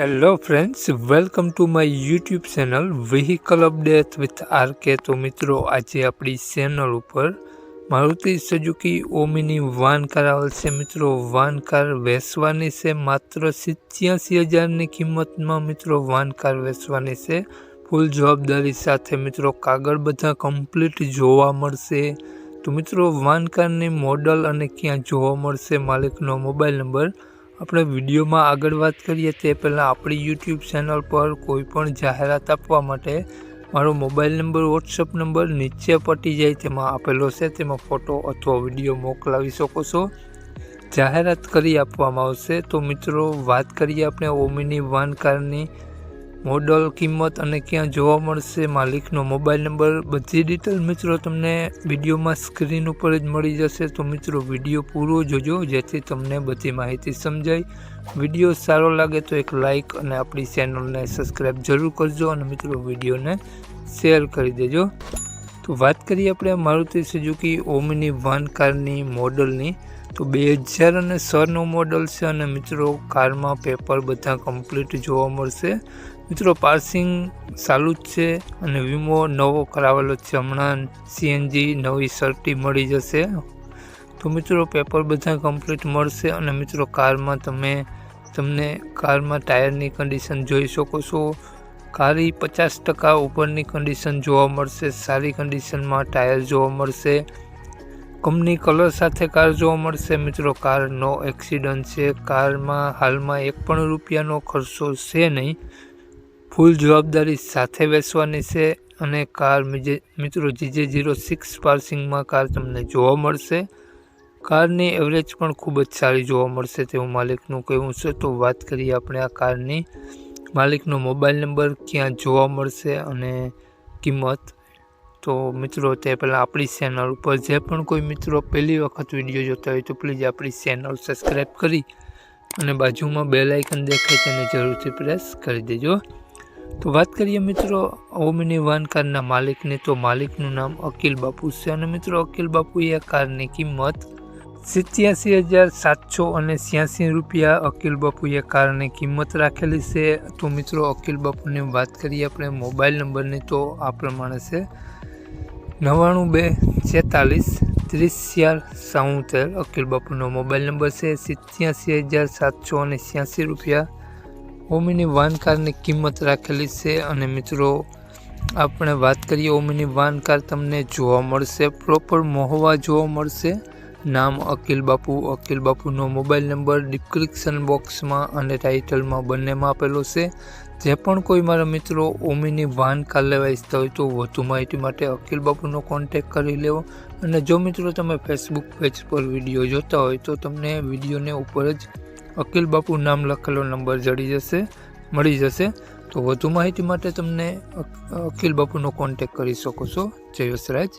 Hello friends welcome to my YouTube channel vehicle update with RK તો મિત્રો, આજે આપણી ચેનલ ઉપર Maruti Suzuki Omni van car આવેલ છે મિત્રો વાન કાર વેચવાની છે, માત્ર સિત્યાસી હજારની કિંમતમાં મિત્રો વાન કાર વેચવાની છે. ફૂલ જવાબદારી સાથે મિત્રો, કાગળ બધા કમ્પ્લીટ જોવા મળશે. તો મિત્રો વાન કારની મોડલ અને ક્યાં જોવા મળશે, માલિકનો મોબાઈલ નંબર આપણે વિડીયોમાં આગળ વાત કરીએ તે પહેલાં આપણી યુટ્યુબ ચેનલ પર કોઈપણ જાહેરાત આપવા માટે મારો મોબાઈલ નંબર વોટ્સઅપ નંબર નીચે પટી જાય તેમાં આપેલો છે. તેમાં ફોટો અથવા વીડિયો મોકલાવી શકો છો. જાહેરાત કરી આપવામાં આવશે. તો મિત્રો, વાત કરીએ આપણે ઓમિની વાન કારની મોડલ, કિંમત અને ક્યાં જોવા મળશે માલિકનો મોબાઈલ નંબર. બધી ડિટેલ મિત્રો તમને વિડીયોમાં સ્ક્રીન ઉપર જ મળી જશે. તો મિત્રો, વીડિયો પૂરો જોજો, જેથી તમને બધી માહિતી સમજાય. વીડિયો સારો લાગે તો એક લાઇક અને આપણી ચેનલને સબસ્ક્રાઈબ જરૂર કરજો અને મિત્રો, વિડીયોને શેર કરી દેજો. તો વાત કરીએ આપણે મારુતિ સુઝુકી ઓમિની વાન કારની મોડલની. તો બે હજાર અને સરનું મોડલ છે અને મિત્રો કારમાં પેપર બધા કમ્પ્લીટ જોવા મળશે. મિત્રો પાર્સિંગ ચાલુ જ છે અને વીમો નવો કરાવેલો છે. હમણાં સીએનજી નવી સર્ટી મળી જશે. તો મિત્રો પેપર બધા કમ્પ્લીટ મળશે અને મિત્રો કારમાં તમે, તમને કારમાં ટાયરની કન્ડિશન જોઈ શકો છો. કારી પચાસ ટકા ઉપરની કન્ડિશન જોવા મળશે, સારી કન્ડિશનમાં ટાયર જોવા મળશે. કંપની કલર સાથે કાર જોવા મળશે. મિત્રો કાર નો એક્સિડન્ટ છે. કારમાં હાલમાં એક પણ રૂપિયાનો ખર્ચો છે નહીં. ફૂલ જવાબદારી સાથે બેસવાની છે અને કાર મિત્રો, જીજે જીરો સિક્સ પાર્સિંગમાં કાર તમને જોવા મળશે. કારની એવરેજ પણ ખૂબ જ સારી જોવા મળશે તેવું માલિકનું કહેવું છે. તો વાત કરીએ આપણે આ કારની માલિકનો મોબાઈલ નંબર ક્યાં જોવા મળશે અને કિંમત? તો મિત્રો, તે પહેલાં આપણી ચેનલ ઉપર જે પણ કોઈ મિત્રો પહેલી વખત વીડિયો જોતા હોય તો પ્લીઝ આપણી ચેનલ સબસ્ક્રાઈબ કરી અને બાજુમાં બે લાઇકન દેખાય તેને જરૂરથી પ્રેસ કરી દેજો. તો વાત કરીએ મિત્રો ઓમિની વાન કારના માલિકની. તો માલિકનું નામ અકિલ બાપુ છે અને મિત્રો, અકિલ બાપુએ કારની કિંમત સિત્યાસી હજાર સાતસો અને છ્યાસી રૂપિયા અકિલ બાપુએ કારની કિંમત રાખેલી છે. તો મિત્રો, અકિલ બાપુની વાત કરીએ આપણે મોબાઈલ નંબરની. તો આ પ્રમાણે છે. નવ્વાણું બે છેતાલીસ ત્રીસ ચાર સાઉતેર અકિલ બાપુનો મોબાઈલ નંબર છે. સિત્યાસી હજાર સાતસો અને છ્યાસી રૂપિયા ઓમિની વાન કારની કિંમત રાખેલી છે. અને મિત્રો, આપણે વાત કરીએ ઓમિની વાન કાર તમને જોવા મળશે. પ્રોપર મોહવા જોવા મળશે. નામ અકિલ બાપુ. અકિલ બાપુનો મોબાઈલ નંબર ડિસ્ક્રિપ્શન બોક્સમાં અને ટાઇટલમાં બંનેમાં આપેલો છે. જે પણ કોઈ મારા મિત્રો ઓમીની વાન કાર લેવા ઈચ્છતા હોય તો વધુ માહિતી માટે અકિલ બાપુનો કોન્ટેક કરી લેવો. અને જો મિત્રો તમે ફેસબુક પેજ પર વીડિયો જોતા હોય તો તમને વિડીયોને ઉપર જ અકિલ બાપુ નામ લખેલો નંબર જડી જશે, મળી જશે. તો વધુ માહિતી માટે તમને અખિલ બાપુનો કોન્ટેક કરી શકો છો. જય વસરાજ